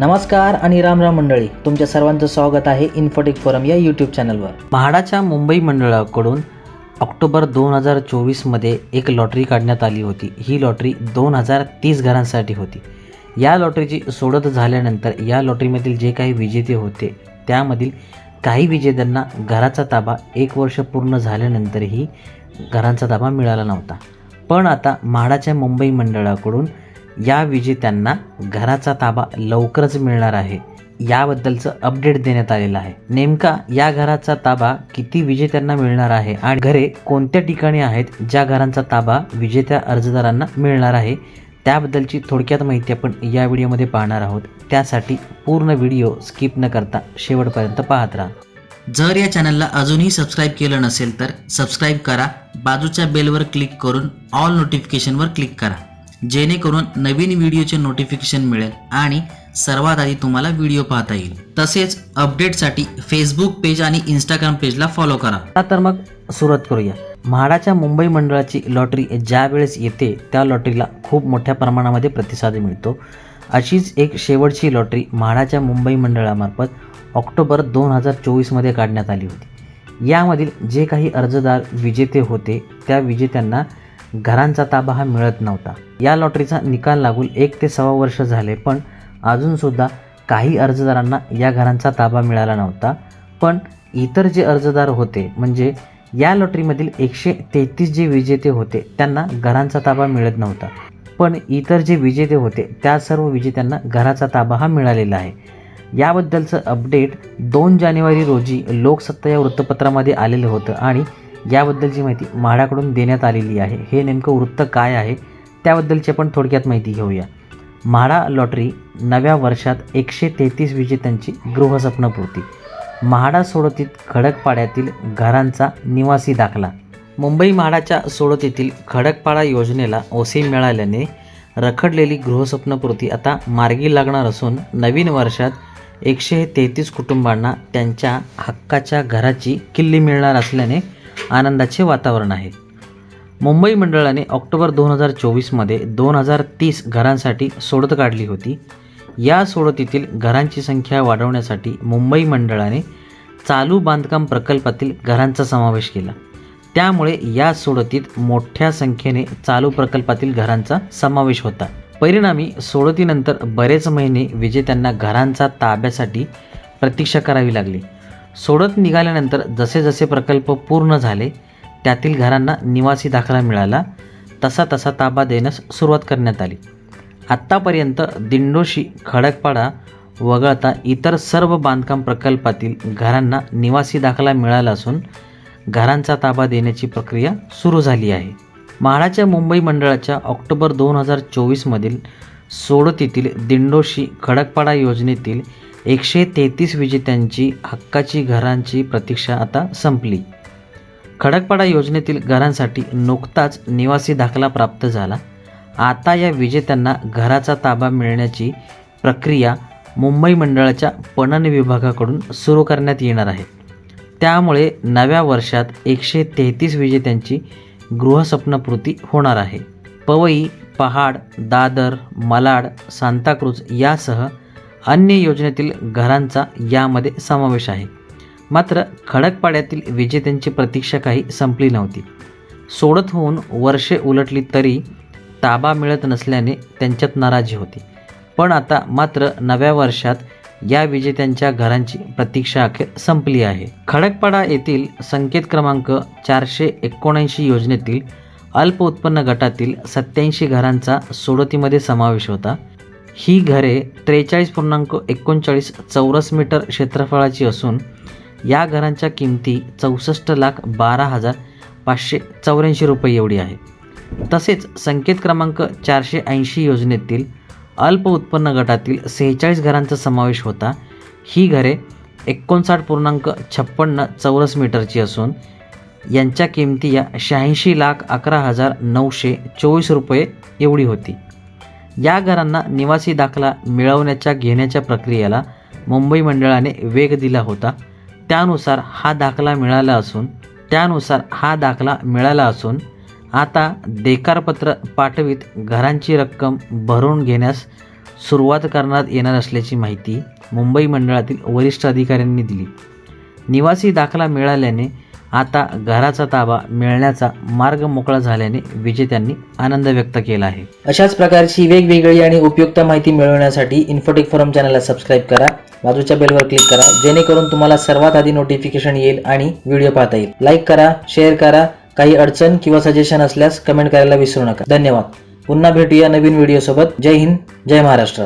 नमस्कार आणि राम राम मंडळी तुमच्या सर्वांचं स्वागत आहे इन्फोटेक फोरम या यूट्यूब चॅनलवर म्हाडाच्या मुंबई मंडळाकडून ऑक्टोबर दोन हजार चोवीसमध्ये एक लॉटरी काढण्यात आली होती. ही लॉटरी दोन हजार तीस घरांसाठी होती. या लॉटरीची सोडत झाल्यानंतर या लॉटरीमधील जे काही विजेते होते त्यामधील काही विजेत्यांना घराचा ताबा एक वर्ष पूर्ण झाल्यानंतरही घरांचा ताबा मिळाला नव्हता. पण आता म्हाडाच्या मुंबई मंडळाकडून या विजेत्यांना घराचा ताबा लवकरच मिळणार आहे. याबद्दलचं अपडेट देण्यात आलेलं आहे. नेमका या घराचा ताबा किती विजेत्यांना मिळणार आहे आणि घरे कोणत्या ठिकाणी आहेत ज्या घरांचा ताबा विजेत्या अर्जदारांना मिळणार आहे त्याबद्दलची थोडक्यात माहिती आपण या व्हिडिओमध्ये पाहणार आहोत. त्यासाठी पूर्ण व्हिडिओ स्किप न करता शेवटपर्यंत पाहत राहा. जर या चॅनलला अजूनही सबस्क्राईब केलं नसेल तर सबस्क्राईब करा. बाजूच्या बेलवर क्लिक करून ऑल नोटिफिकेशनवर क्लिक करा. जेणेकरून नवीन व्हिडिओचे नोटिफिकेशन मिळेल आणि सर्वात आधी तुम्हाला व्हिडिओ पाहता येईल. तसेच अपडेटसाठी फेसबुक पेज आणि इंस्टाग्राम पेजला फॉलो करा. तर मग सुरुवात करूया. म्हाडाच्या मुंबई मंडळाची लॉटरी ज्या वेळेस येते त्या लॉटरीला खूप मोठ्या प्रमाणामध्ये प्रतिसाद मिळतो. अशीच एक शेवटची लॉटरी म्हाडाच्या मुंबई मंडळामार्फत ऑक्टोबर दोन हजार चोवीसमध्ये काढण्यात आली होती. यामधील जे काही अर्जदार विजेते होते त्या विजेत्यांना घरांचा ताबा हा मिळत नव्हता. या लॉटरीचा निकाल लागून एक ते सव्वा वर्ष झाले पण अजूनसुद्धा काही अर्जदारांना या घरांचा ताबा मिळाला नव्हता. पण इतर जे अर्जदार होते म्हणजे या लॉटरीमधील एकशे तेहतीस जे विजेते होते त्यांना घरांचा ताबा मिळत नव्हता. पण इतर जे विजेते होते त्या सर्व विजेत्यांना घराचा ताबा हा मिळालेला आहे. याबद्दलचं अपडेट दोन जानेवारी रोजी लोकसत्ता या वृत्तपत्रामध्ये आलेलं होतं आणि याबद्दलची माहिती म्हाडाकडून देण्यात आलेली आहे. हे नेमकं वृत्त काय आहे? त्याबद्दलची आपण थोडक्यात माहिती घेऊया. म्हाडा लॉटरी नव्या वर्षात एकशे तेहतीस विजेत्यांची गृहस्वप्नपूर्ती. म्हाडा सोडतीत खडकपाड्यातील घरांचा निवासी दाखला. मुंबई म्हाडाच्या सोडतीतील खडकपाडा योजनेला ओसी मिळाल्याने रखडलेली गृहस्वप्नपूर्ती आता मार्गी लागणार असून नवीन वर्षात एकशे तेहतीस कुटुंबांना त्यांच्या हक्काच्या घराची किल्ली मिळणार असल्याने आनंदाचे वातावरण आहे. मुंबई मंडळाने ऑक्टोबर दोन हजार चोवीसमध्ये दोन हजार तीस घरांसाठी सोडत काढली होती. या सोडतीतील घरांची संख्या वाढवण्यासाठी मुंबई मंडळाने चालू बांधकाम प्रकल्पातील घरांचा समावेश केला. त्यामुळे या सोडतीत मोठ्या संख्येने चालू प्रकल्पातील घरांचा समावेश होता. परिणामी सोडतीनंतर बरेच महिने विजेत्यांना घरांचा ताब्यासाठी प्रतीक्षा करावी लागली. सोडत निघाल्यानंतर जसे जसे प्रकल्प पूर्ण झाले त्यातील घरांना निवासी दाखला मिळाला तसा तसा ताबा देण्यास सुरुवात करण्यात आली. आत्तापर्यंत दिंडोशी खडकपाडा वगळता इतर सर्व बांधकाम प्रकल्पातील घरांना निवासी दाखला मिळाला असून घरांचा ताबा देण्याची प्रक्रिया सुरू झाली आहे. म्हाडाच्या मुंबई मंडळाच्या ऑक्टोबर दोन हजार चोवीसमधील सोडतीतील दिंडोशी खडकपाडा योजनेतील एकशे तेहतीस विजेत्यांची हक्काची घरांची प्रतीक्षा आता संपली. खडकपाडा योजनेतील घरांसाठी नुकताच निवासी दाखला प्राप्त झाला. आता या विजेत्यांना घराचा ताबा मिळण्याची प्रक्रिया मुंबई मंडळाच्या पणन विभागाकडून सुरू करण्यात येणार आहे. त्यामुळे नव्या वर्षात एकशे तेहतीस विजेत्यांची गृहस्वप्नपूर्ती होणार आहे. पवई पहाड दादर मलाड सांताक्रूज यासह अन्य योजनेतील घरांचा यामध्ये समावेश आहे. मात्र खडकपाड्यातील विजेत्यांची प्रतीक्षा काही संपली नव्हती. सोडत होऊन वर्षे उलटली तरी ताबा मिळत नसल्याने त्यांच्यात नाराजी होती. पण आता मात्र नव्या वर्षात या विजेत्यांच्या घरांची प्रतीक्षा अखेर संपली आहे. खडकपाडा येथील संकेत क्रमांक चारशे एकोणऐंशी योजनेतील अल्प उत्पन्न गटातील सत्याऐंशी घरांचा सोडतीमध्ये समावेश होता. ही घरे त्रेचाळीस पूर्णांक एकोणचाळीस चौरस मीटर क्षेत्रफळाची असून या घरांच्या किमती चौसष्ट लाख बारा हजार पाचशे चौऱ्याऐंशी रुपये एवढी आहे. तसेच संकेत क्रमांक चारशे ऐंशी योजनेतील अल्प उत्पन्न गटातील सेहेचाळीस घरांचा समावेश होता. ही घरे एकोणसाठ पूर्णांक छप्पन्न चौरस मीटरची असून यांच्या किमती या शहाऐंशी लाख अकरा हजार नऊशे चोवीस रुपये एवढी होती. या घरांना निवासी दाखला मिळवण्याच्या घेण्याच्या प्रक्रियेला मुंबई मंडळाने वेग दिला होता. त्यानुसार हा दाखला मिळाला असून त्यानुसार हा दाखला मिळाला असून आता देकारपत्र पाठवित घरांची रक्कम भरून घेण्यास सुरुवात करण्यात येणार असल्याची माहिती मुंबई मंडळातील वरिष्ठ अधिकाऱ्यांनी दिली. निवासी दाखला मिळाल्याने आता घराचा ताबा मिळण्याचा मार्ग मोकळा झाल्याने विजेत्यांनी आनंद व्यक्त केला आहे. अशाच प्रकारची वेगवेगळी आणि उपयुक्त माहिती मिळवण्यासाठी इन्फोटेक फोरम चॅनलला सबस्क्राईब करा. बाजूच्या बेलवर क्लिक करा जेणेकरून तुम्हाला सर्वात आधी नोटिफिकेशन येईल आणि व्हिडिओ पाहता येईल. लाईक करा शेअर करा. काही अडचण किंवा सजेशन असल्यास कमेंट करायला विसरू नका. धन्यवाद. पुन्हा भेटूया नवीन व्हिडिओसोबत जय हिंद जय महाराष्ट्र.